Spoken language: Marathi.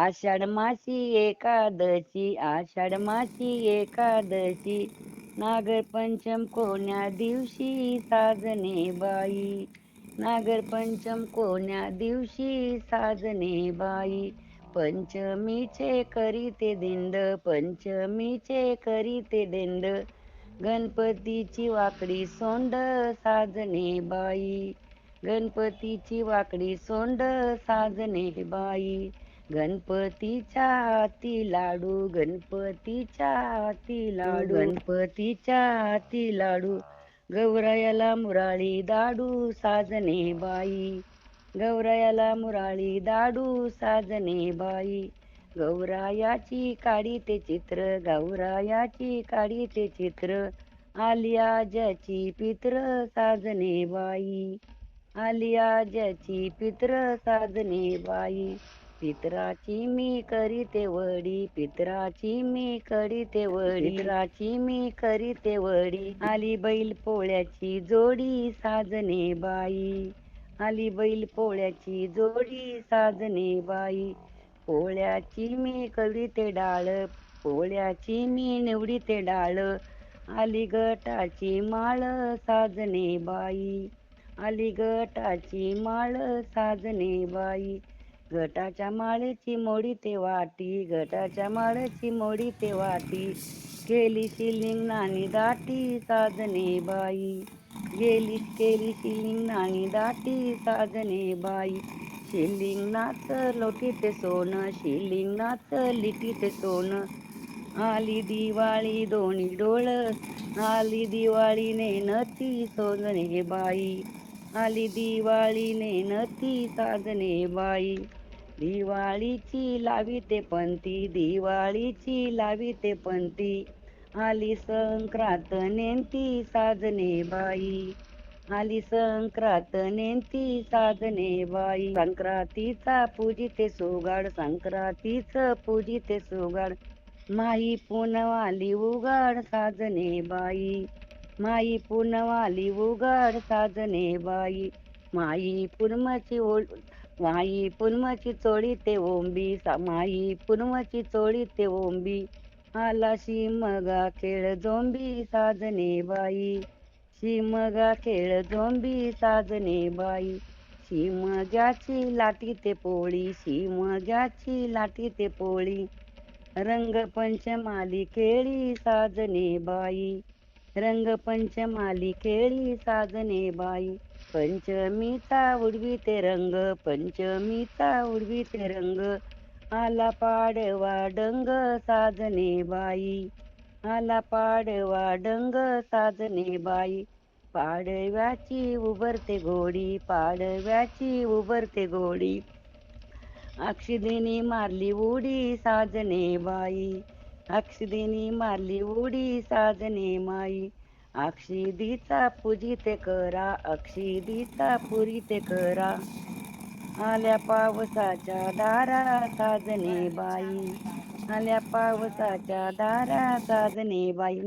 आषाढ मासी एकादशी आषाढ मासी एकादशी. नागरपंचम कोण्या दिवशी साजने बाई? नागरपंचम कोण्या दिवशी साजने बाई? पंचमीचे करीते दिंड पंचमीचे करीते दिंड. गणपतीची वाकडी सोंड साजने बाई. गणपतीची वाकडी सोंड साजने बाई. गणपतीच्या आती लाडू गणपतीच्या हाती लाडू. गणपतीच्या हाती लाडू. गौरायाला मुराळी दाडू साजने बाई. गौरायाला मुराळी दाडू साजने बाई. गौरायाची काढी ते चित्र गौरायाची काढी ते चित्र. आलिया ज्याची पित्र साजने बाई. आलिया ज्याची पित्र साजने बाई. पित्राची मी करीते वडी पित्राची मी करीते वडी पित्राची मी करीते वडी. आली बैल पोळ्याची जोडी साजने बाई. आली बैल पोळ्याची जोडी साजने बाई. पोळ्याची मी करीते डाळ पोळ्याची मी निवडीते डाळ. आली गटाची माळ साजने बाई. आली गटाची माळ साजने बाई. गटाच्या माळेची मोडी ते वाटी गटाच्या माळेची मोडी ते वाटी. गेली शिलिंग नाणी दाटी साजने बाई. गेली केली शिलिंग नाणी दाटी साजने बाई. शिलिंग नाच लोटी ते सोनं शिलिंग नाच लिटी ते सोनं. आली दिवाळी दोन्ही डोळ आली दिवाळी नेनती सोजने बाई. आली दिवाळी नेनती साजने बाई. दिवाळीची लावी ते पंती दिवाळीची लावी ते पंती. आली संक्रांत नेंती साजने बाई. आली संक्रांत नेंती साजने बाई. संक्रांतीचा पूजिते सुगाड संक्रांतीच पूजिते सुगाड. माई पुनवाली उगाड साजने बाई. माई पुनवाली उगाड साजने बाई. माई पुनमाची ओळ माई पुनमची चोळी ते ओंबी सा- माई पुनमची चोळी ते ओंबी. आला शिमगा खेळ झोंबी साजने बाई. शिमगा खेळ झोंबी साजने बाई. शिमग्याची लाटी ते पोळी शिमग्याची लाटी ते पोळी. रंगपंचमाली खेळी साजने बाई. रंगपंचमाली खेळी साजने बाई. पंचमीचा उडवी ते रंग पंचमीचा उडवी ते रंग. आला पाडवा डंग साजने बाई. आला पाडवा डंग साजने बाई. पाडव्याची उभरते घोडी पाडव्याची उभरते घोडी. अक्षिदिनी मारली उडी साजने बाई. अक्षिदिनी मारली उडी साजने माई. अक्षिदीचा पूजिते करा अक्षिदीचा पुरीते करा. आल्या पावसाच्या दारा साजने बाई. आल्या पावसाच्या दारा साजने बाई.